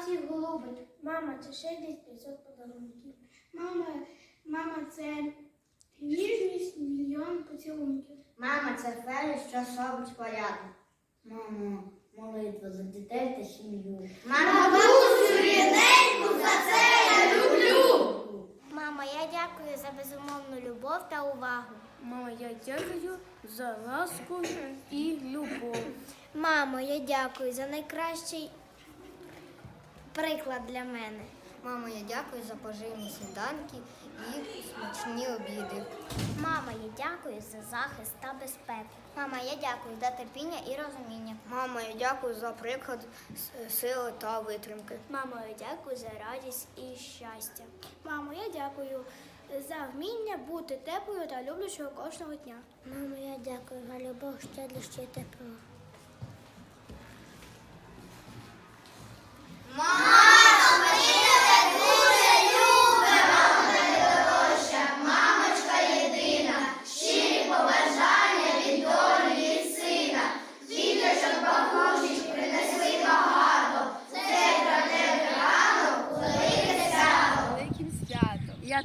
всіх голубить. Мама, це ще десь 500 подарунків. Мама, мама, це ніжність, мільйон поцілунків. Мама, це фері, що робить порядок. Мамо, молитва за дітей та сім'ю. Мама, рідненьку, за це я люблю. Мама, я дякую за безумовну любов та увагу. Мама, я дякую за ласку і любов. Мамо, я дякую за найкращий приклад для мене. Мамо, я дякую за поживні сніданки і смачні обіди. Мама, я дякую за захист та безпеку. Мама, я дякую за терпіння і розуміння. Мама, я дякую за приклад сили та витримки. Мамо, я дякую за радість і щастя. Мамо, я дякую за вміння бути теплою та люблячою кожного дня. Мамо, я дякую за любов, щедрість і тепло.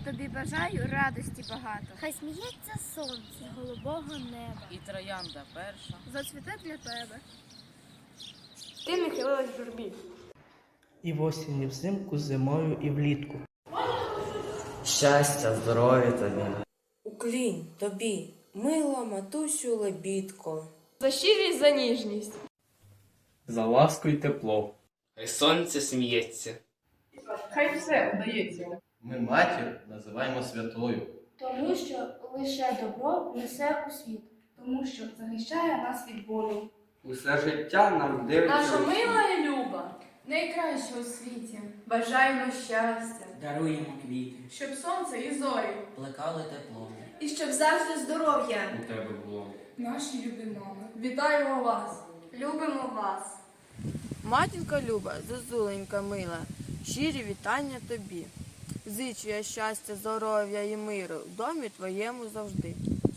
Тобі бажаю радості багато. Хай сміється сонце голубого неба. І троянда перша. Зацвіте для тебе. Ти не хилилась в журбі. І в осінь, і взимку, зимою і влітку. Щастя, здоров'я тобі. Уклінь тобі, мила матусю лебідко. За щирість, за ніжність. За ласку й тепло. Хай сонце сміється. Хай все вдається. Ми матір називаємо святою. Тому що лише добро несе у світ. Тому що захищає нас від болю. Усе життя нам дивиться. Наша мила і люба, найкраща у світі. Бажаємо щастя, Даруємо квіти, щоб сонце і зорі, плекали тепло. і щоб завжди здоров'я. У тебе було. Наші любі мами, вітаємо вас! Любимо вас! Матінка люба, зозуленька мила, щирі вітання тобі. Зичу я щастя, здоров'я і миру в домі твоєму завжди.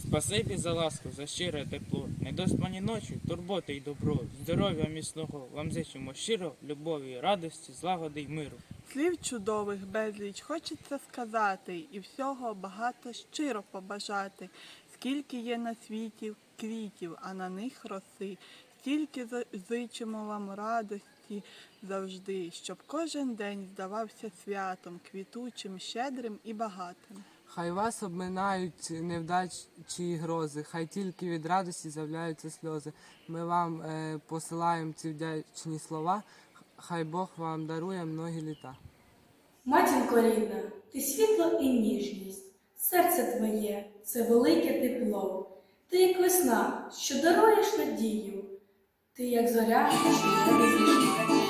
Спасибі за ласку, за щире тепло. Недоспані ночі, турботи й добро. Здоров'я міцного вам зичимо щиро, любові, радості, злагоди й миру. Слів чудових безліч хочеться сказати, і всього багато щиро побажати. Скільки є на світі квітів, а на них роси, стільки за- зичимо вам радості завжди, щоб кожен день здавався святом, квітучим, щедрим і багатим. Хай вас обминають невдачі і грози, хай тільки від радості з'являються сльози. Ми вам е, посилаємо ці вдячні слова, хай Бог вам дарує многі літа. Матінко рідна, ти світло і ніжність, серце твоє це велике тепло. Ти як весна, що даруєш надію, ти як зоря, що